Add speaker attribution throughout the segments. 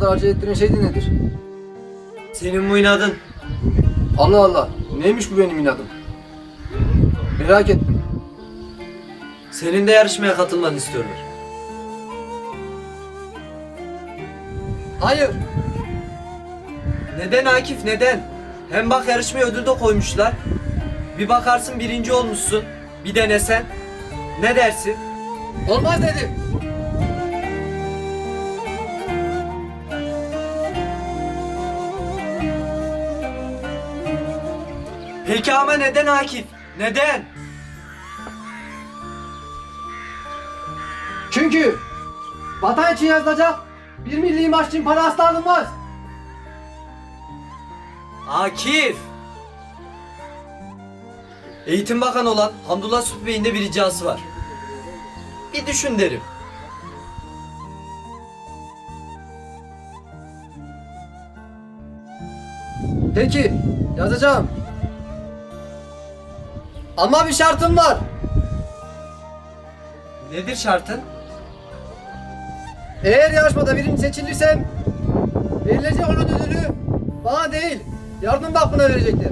Speaker 1: Kadar acele ettiren de nedir?
Speaker 2: Senin bu inadın.
Speaker 1: Allah Allah. Neymiş bu benim inadım? Merak ettim.
Speaker 2: Senin de yarışmaya katılmanı istiyorlar.
Speaker 1: Hayır.
Speaker 2: Neden Akif neden? Hem bak yarışmaya ödül de koymuşlar. Bir bakarsın birinci olmuşsun. Bir denesen. Ne dersin?
Speaker 1: Olmaz dedim.
Speaker 2: Peki ama neden Akif? Neden?
Speaker 1: Çünkü vatan için yazılacak bir milli marş için para asla alınmaz.
Speaker 2: Akif! Eğitim Bakanı olan Hamdullah Sütü Bey'in de bir ricası var. Bir düşün derim.
Speaker 1: Peki yazacağım. Ama bir şartım var.
Speaker 2: Nedir şartın?
Speaker 1: Eğer yarışmada birinci seçilirsem verilecek olan ödülü bana değil yardım vakfına verecekler.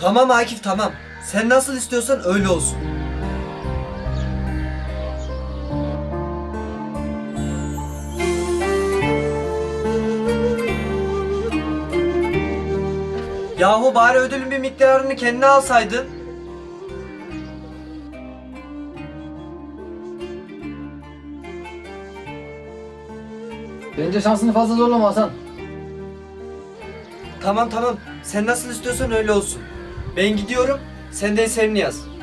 Speaker 2: Tamam Akif tamam. Sen nasıl istiyorsan öyle olsun. Yahu bari ödülün bir miktarını kendine alsaydın.
Speaker 1: Bence şansını fazla zorlama Hasan.
Speaker 2: Tamam tamam. Sen nasıl istiyorsan öyle olsun. Ben gidiyorum. Sen de eserini yaz.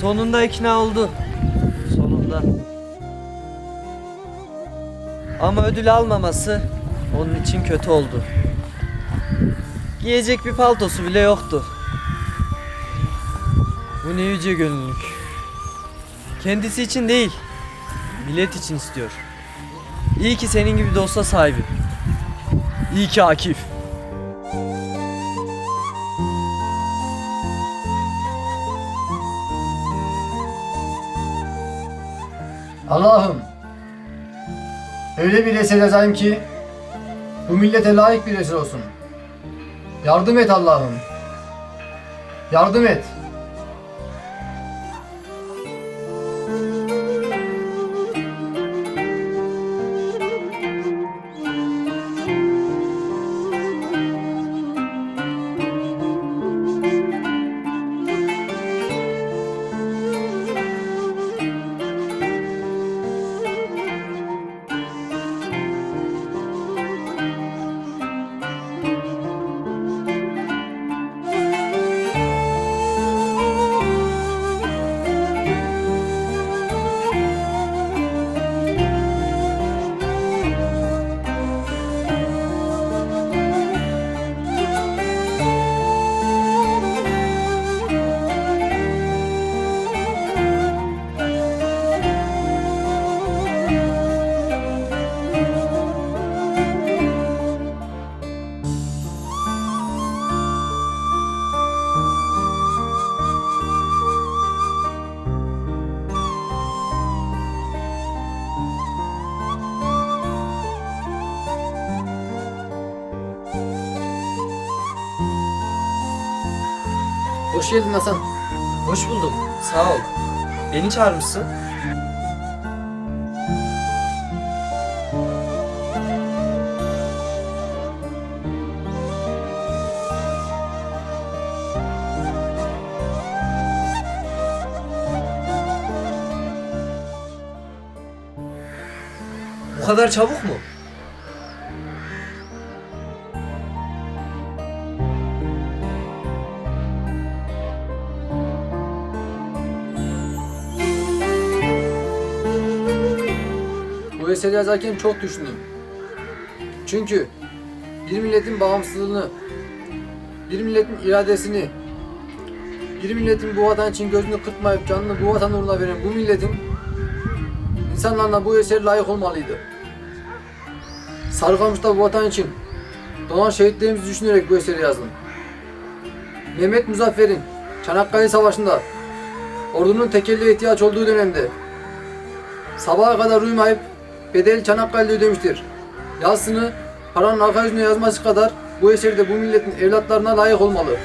Speaker 2: Sonunda ikna oldu. Sonunda. Ama ödül almaması onun için kötü oldu. Giyecek bir paltosu bile yoktu. Bu ne yüce gönüllük. Kendisi için değil, millet için istiyor. İyi ki senin gibi dosta sahibi. İyi ki Akif.
Speaker 1: Allah'ım öyle bir eser yazayım ki bu millete layık bir eser olsun. Yardım et Allah'ım. Yardım et. Hoş geldin Hasan.
Speaker 2: Hoş buldum. Sağ ol. Beni çağırmışsın. Bu kadar çabuk mu?
Speaker 1: Bu eseri yazarken çok düşündüm. Çünkü bir milletin bağımsızlığını, bir milletin iradesini, bir milletin bu vatan için gözünü kırpmayıp canını bu vatan uğruna veren bu milletin insanlarına bu eser layık olmalıydı. Sarıkamış'ta bu vatan için doğan şehitlerimizi düşünerek bu eseri yazdım. Mehmet Muzaffer'in Çanakkale Savaşı'nda ordunun tekelliğe ihtiyaç olduğu dönemde sabaha kadar uyumayıp bedel Çanakkale'de ödemiştir. Yazısını paranın arka yüzüne yazması kadar bu eser de bu milletin evlatlarına layık olmalı.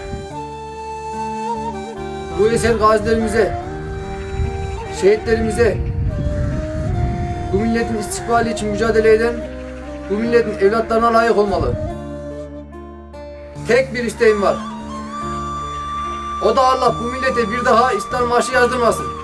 Speaker 1: Bu eser gazilerimize, şehitlerimize, bu milletin istikbali için mücadele eden bu milletin evlatlarına layık olmalı. Tek bir isteğim var. O da Allah bu millete bir daha İslam marşı yazdırmasın.